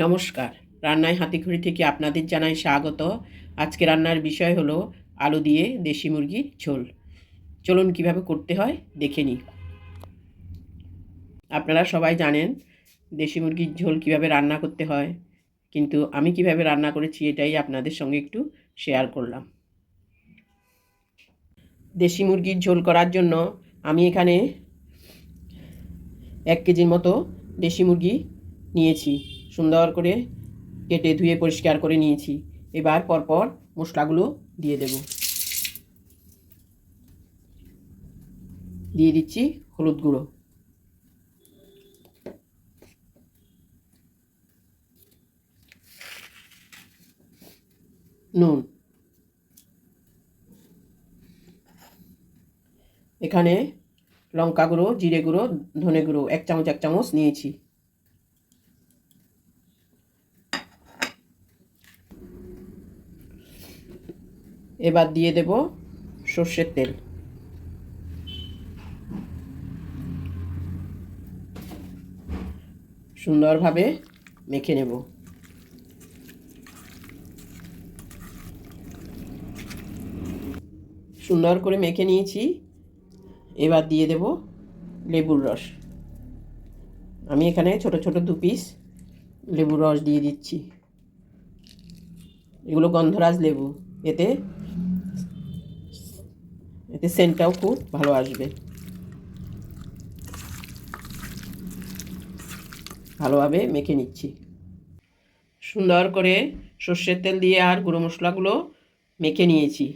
নমস্কার। রান্নায় হাতিখড়ি থেকে আপনাদের জানাই স্বাগত। আজকে রান্নার বিষয় হলো আলু দিয়ে দেশি মুরগির ঝোল। চলুন কীভাবে করতে হয় দেখে নিই। আপনারা সবাই জানেন দেশি মুরগির ঝোল কীভাবে রান্না করতে হয়, কিন্তু আমি কীভাবে রান্না করেছি এটাই আপনাদের সঙ্গে একটু শেয়ার করলাম। দেশি মুরগির ঝোল করার জন্য আমি এখানে এক কেজির মতো দেশি মুরগি নিয়েছি। সুন্দর করে কেটে ধুয়ে পরিষ্কার করে নিয়েছি। এবার পরপর মশলাগুলো দিয়ে দেব। দিয়ে দিচ্ছি হলুদ গুঁড়ো। নুন। এখানে লঙ্কা গুঁড়ো, জিরে গুঁড়ো, ধনে গুঁড়ো, এক চামচ এক চামচ নিয়েছি। এবার দিয়ে দেব সর্ষের তেল। সুন্দরভাবে মেখে নেব। সুন্দর করে মেখে নিয়েছি। এবার দিয়ে দেব লেবুর রস। আমি এখানে ছোট ছোট দু পিস লেবুর রস দিয়ে দিচ্ছি। এগুলো গন্ধরাজ লেবু। এতে এতে সেন্টটাও খুব ভালো আসবে। ভালোভাবে মেখে নিচ্ছি। সুন্দর করে সর্ষের তেল দিয়ে আর গুঁড়ো মশলাগুলো মেখে নিয়েছি।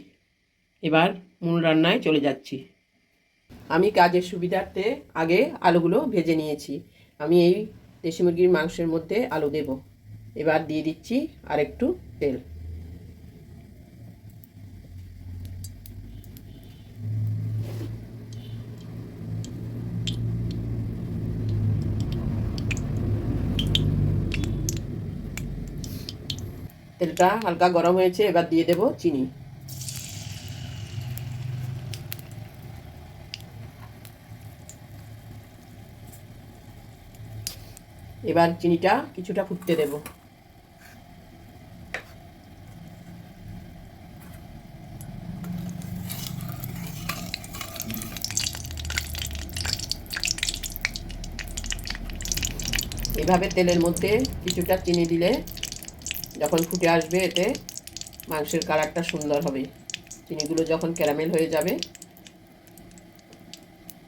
এবার মূল রান্নায় চলে যাচ্ছি। আমি কাজের সুবিধার্থে আগে আলুগুলো ভেজে নিয়েছি। আমি এই দেশি মুরগির মাংসের মধ্যে আলু দেব। এবার দিয়ে দিচ্ছি আর একটু তেল। তেলটা হালকা গরম হয়েছে, এবার দিয়ে দেব চিনি। এবার চিনিটা কিছুটা ফুটতে দেব। এভাবে তেলের মধ্যে কিছুটা চিনি দিলে যখন ফুটে আসবে এতে মাংসের কালারটা সুন্দর হবে। চিনিগুলো যখন ক্যারামেল হয়ে যাবে,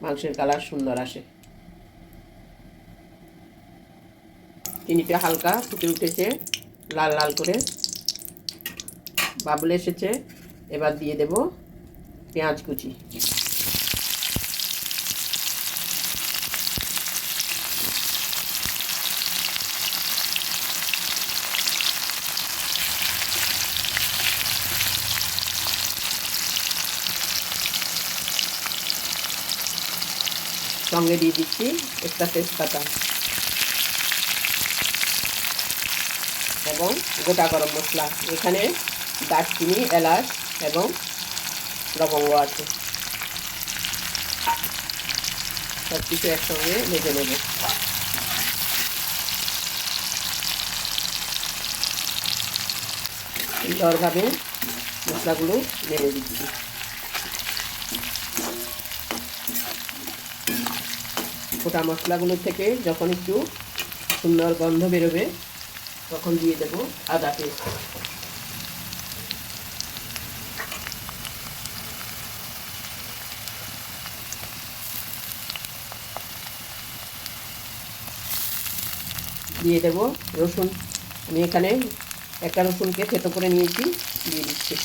মাংসের কালার সুন্দর আসে। চিনিটা হালকা ফুটে উঠেছে, লাল লাল করে। বাবলে এসেছে, এবার দিয়ে দেব পেঁয়াজ কুচি। সঙ্গে দিয়ে দিচ্ছি একটা তেজপাতা এবং গোটা গরম মশলা। এখানে দারচিনি, এলাচ এবং লবঙ্গ আছে। সব কিছু একসঙ্গে ভেজে নেব। সুন্দরভাবে মশলাগুলো নেড়ে দিচ্ছি। গোটা মশলাগুলো থেকে যখন একটু সুন্দর গন্ধ বেরোবে, তখন দিয়ে দেব আদা পেস্ট। দিয়ে দেব রসুন। আমি এখানে একটা রসুনকে থেতো করে নিয়েছি, দিয়ে দিচ্ছি।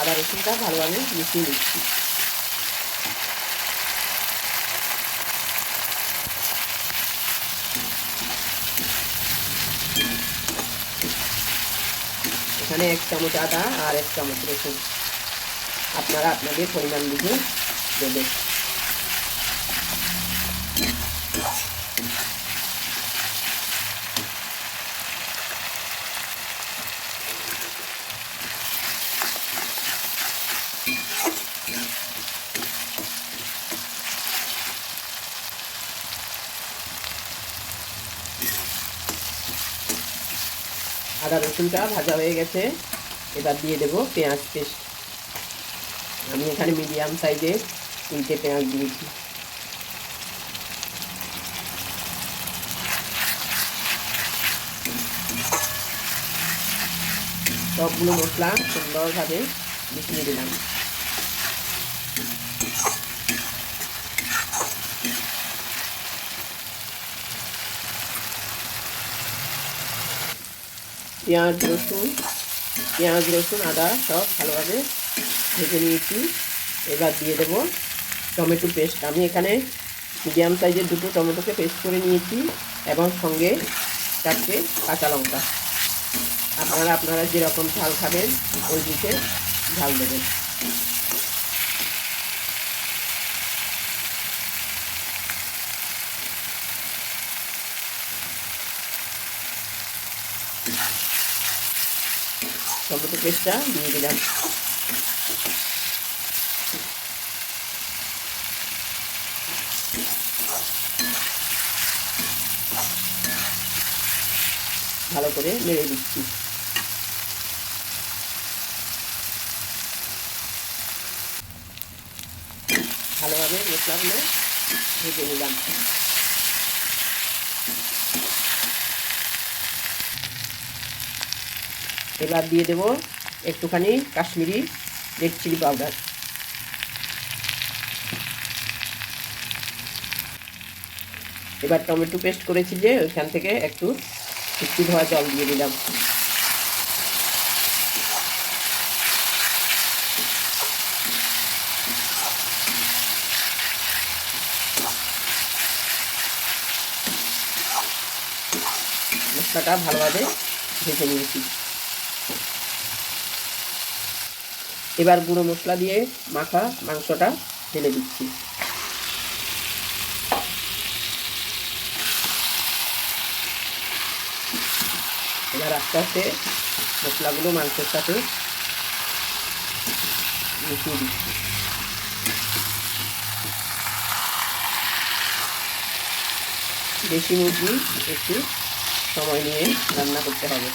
আদা রসুনটা ভালোভাবে মিশিয়ে নিচ্ছি। এখানে এক চামচ আদা আর এক চামচ রসুন। আপনারা আপনাদের পরিমাণ বুঝে দেবেন। আদা রসুনটা ভাজা হয়ে গেছে। এবার দিয়ে দেবো পেঁয়াজ পেস্ট। আমি এখানে মিডিয়াম সাইজে তিনটে পেঁয়াজ দিয়েছি। সবগুলো মশলা সুন্দরভাবে মিশিয়ে দিলাম। পেঁয়াজ, রসুন পেঁয়াজ, রসুন, আদা সব ভালোভাবে ভেজে নিয়েছি। এবার দিয়ে দেব টমেটো পেস্ট। আমি এখানে মিডিয়াম সাইজের দুটো টমেটোকে পেস্ট করে নিয়েছি এবং সঙ্গে চারটে কাঁচা লঙ্কা। আপনারা আপনারা যেরকম ঝাল খাবেন, ওই দিকে ঝাল দেবেন টমেটো পেস্টটা দিয়ে দিলাম। ভালো করে নেড়ে দিচ্ছি। ভালোভাবে মশলাগুলো ভেজে নিলাম। এবার দিয়ে দেব একটুখানি কাশ্মীরি রেড চিলি পাউডার এবার টমেটো পেস্ট করেছি যে ওইখান থেকে একটু মিষ্টি ধোয়া জল দিয়ে দিলাম। মশলাটা ভালোভাবে ভেজে নিয়েছি। এবার গুঁড়ো মশলা দিয়ে মাখা মাংসটা ঢেলে দিচ্ছি। এবার আস্তে আস্তে মশলাগুলো মাংসের সাথে মিশিয়ে দিচ্ছি। দেশি মুরগি একটু সময় নিয়ে রান্না করতে হবে।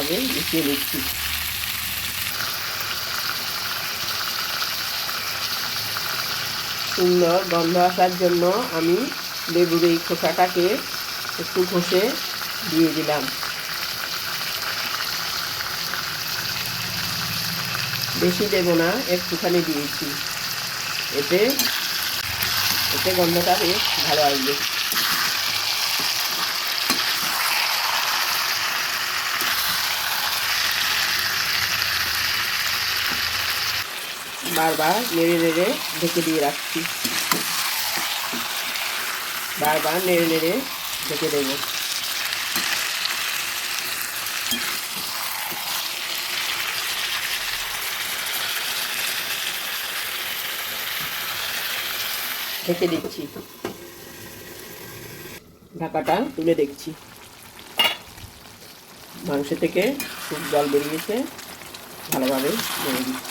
ভালোভাবে মিশিয়ে নিচ্ছি সুন্দর গন্ধ আসার জন্য আমি লেবুর এই খোসাটাকে একটু ঘষে দিয়ে দিলাম। বেশি দেব না, একটুখানি দিয়েছি। এতে এতে গন্ধটা বেশ ভালো আসবে। বারবার নেড়ে নেড়ে ঢেকে দিয়ে রাখছি। বারবার নেড়ে নেড়ে ঢেকে দেবো। ঢেকে দিচ্ছি। ঢাকাটা তুলে দেখছি। মাংস থেকে খুব জল বেরিয়েছে। ভালোভাবে নেড়ে দিচ্ছি।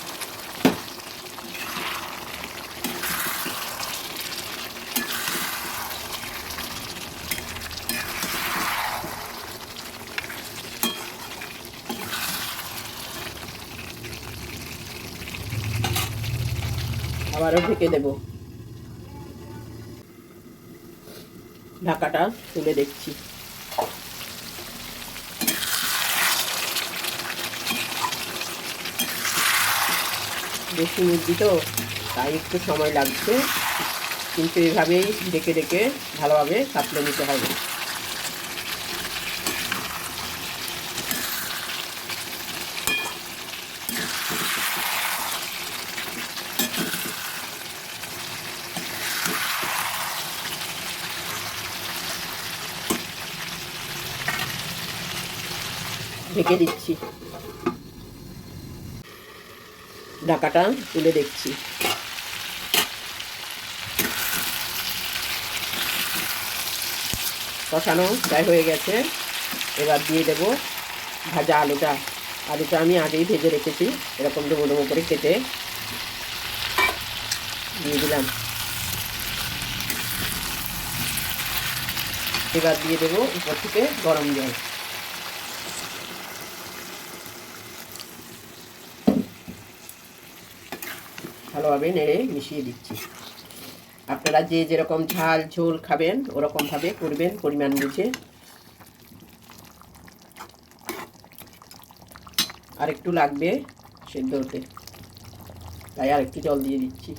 আবারও ঢেকে দেব। ঢাকাটা তুলে দেখছি। বেশি মুরগি তো, তাই একটু সময় লাগছে। কিন্তু এভাবেই ডেকে ডেকে ভালোভাবে সাপলে নিতে হবে। ঢেকে দিচ্ছি। ঢাকাটা তুলে দেখছি। কষানো প্রায় হয়ে গেছে। এবার দিয়ে দেব ভাজা আলুটা। আলুটা আমি আগেই ভেজে রেখেছি। এরকম ডুমো ডুমো করে কেটে দিয়ে দিলাম। এবার দিয়ে দেবো উপর থেকে গরম জল। ভালোভাবে নেড়ে মিশিয়ে দিচ্ছি। আপনারা যে যেরকম ঝাল, ঝোল খাবেন, ওরকমভাবে করবেন পরিমাণ বুঝে। আর একটু লাগবে সেদ্ধ হতে তাই আর একটু জল দিয়ে দিচ্ছি।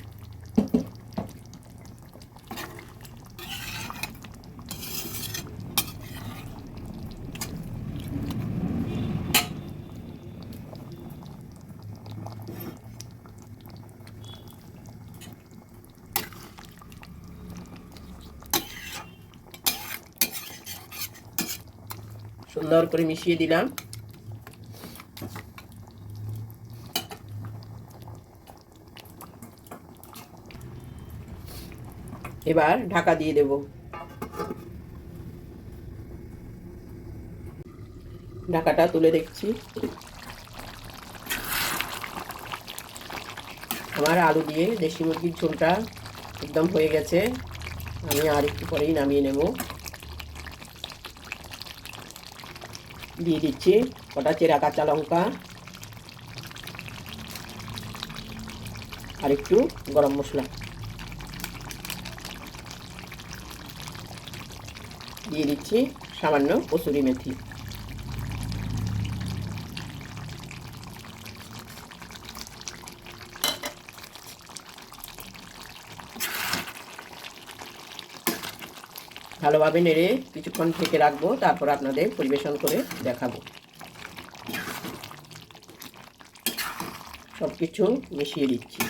সুন্দর করে মিশিয়ে দিলাম। এবার ঢাকা দিয়ে দেব। ঢাকাটা তুলে দেখছি। আমার আলু দিয়ে দেশি মুরগির ঝোলটা একদম হয়ে গেছে। আমি আর একটু পরেই নামিয়ে নেব। দিয়ে দিচ্ছি। কটা চেরা কাঁচা লঙ্কা। আর একটু গরম মশলা। দিয়ে দিচ্ছি সামান্য কসুরি মেথি। ভালোভাবে নেড়ে কিছুক্ষণ ঢেকে রাখব, তারপর আপনাদের পরিবেশন করে দেখাবো। সব কিছু মিশিয়ে দিচ্ছি।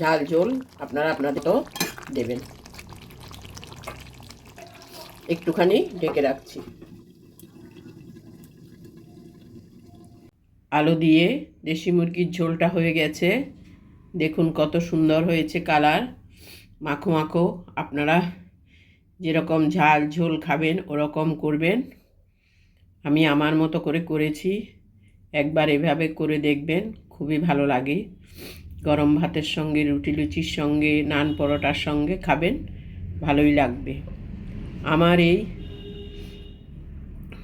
ঝাল ঝোল আপনারা আপনাদের তো দেবেন। একটুখানি ঢেকে রাখছি। আলু দিয়ে দেশি মুরগির ঝোলটা হয়ে গেছে। দেখুন কত সুন্দর হয়েছে কালার। মাখো মাখো, আপনারা যেরকম ঝাল ঝোল খাবেন, ওরকম করবেন। আমি আমার মতো করে করেছি। একবার এভাবে করে দেখবেন, খুবই ভালো লাগে। গরম ভাতের সঙ্গে, রুটি লুচির সঙ্গে, নান পরোটার সঙ্গে খাবেন, ভালোই লাগবে। আমার এই